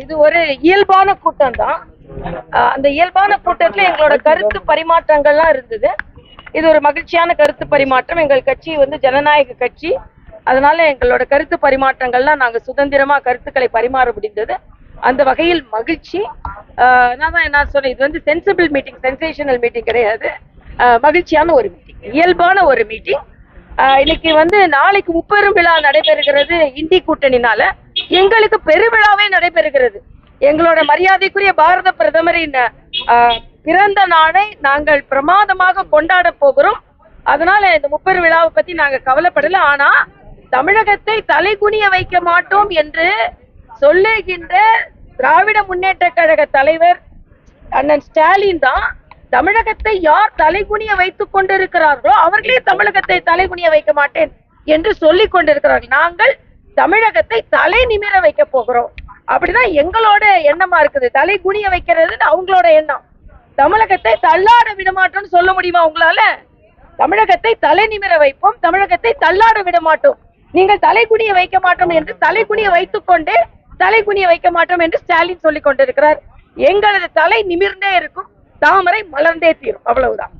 இது ஒரு இயல்பான கூட்டம் தான் அந்த இயல்பான கூட்டத்துல எங்களோட கருத்து பரிமாற்றங்கள்லாம் இருந்தது. இது ஒரு மகிழ்ச்சியான கருத்து பரிமாற்றம். எங்கள் கட்சி வந்து ஜனநாயக கட்சி. அதனால எங்களோட கருத்து பரிமாற்றங்கள்லாம் நாங்க சுதந்திரமா கருத்துக்களை பரிமாற முடிந்தது. அந்த வகையில் மகிழ்ச்சி. நான் தான் என்ன சொன்னேன் இது வந்து சென்சிபிள் மீட்டிங் சென்சேஷனல் மீட்டிங் கிடையாது. மகிழ்ச்சியான ஒரு மீட்டிங் இயல்பான ஒரு மீட்டிங் இன்னைக்கு வந்து நாளைக்கு முப்பெரும் விழா நடைபெறுகிறது இந்தி கூட்டணினால. எங்களுக்கு பெருவிழாவே நடைபெறுகிறது. எங்களோட மரியாதைக்குரிய பாரத பிரதமரின் பிறந்த நாளை நாங்கள் பிரமாதமாக கொண்டாட போகிறோம். அதனால இந்த முப்பெரு விழாவை பத்தி நாங்க கவலைப்படல. ஆனா தமிழகத்தை தலைகுனிய வைக்க மாட்டோம் என்று சொல்லுகின்ற திராவிட முன்னேற்ற கழக தலைவர் அண்ணன் ஸ்டாலின் தான் தமிழகத்தை யார் தலைகுனிய வைத்துக் கொண்டிருக்கிறார்களோ அவர்களே தமிழகத்தை தலைகுனிய வைக்க மாட்டேன் என்று சொல்லிக் கொண்டிருக்கிறார்கள். நாங்கள் தமிழகத்தை தலை நிமிர வைக்க போகிறோம். அப்படிதான் எங்களோட எண்ணமா இருக்குது. தலை குனிய வைக்கிறது அவங்களோட எண்ணம். தமிழகத்தை தள்ளாட விட மாட்டோம்னு சொல்ல முடியுமா உங்களால? தமிழகத்தை தலை நிமிர வைப்போம் தமிழகத்தை தள்ளாட விட மாட்டோம் நீங்கள் தலை குனிய வைக்க மாட்டோம் என்று தலை குனிய வைத்துக் கொண்டு தலை குனிய வைக்க மாட்டோம் என்று ஸ்டாலின் சொல்லிக் கொண்டிருக்கிறார். எங்களது தலை நிமிர்ந்தே இருக்கும் தாமரை மலர்ந்தே தீரும். அவ்வளவுதான்.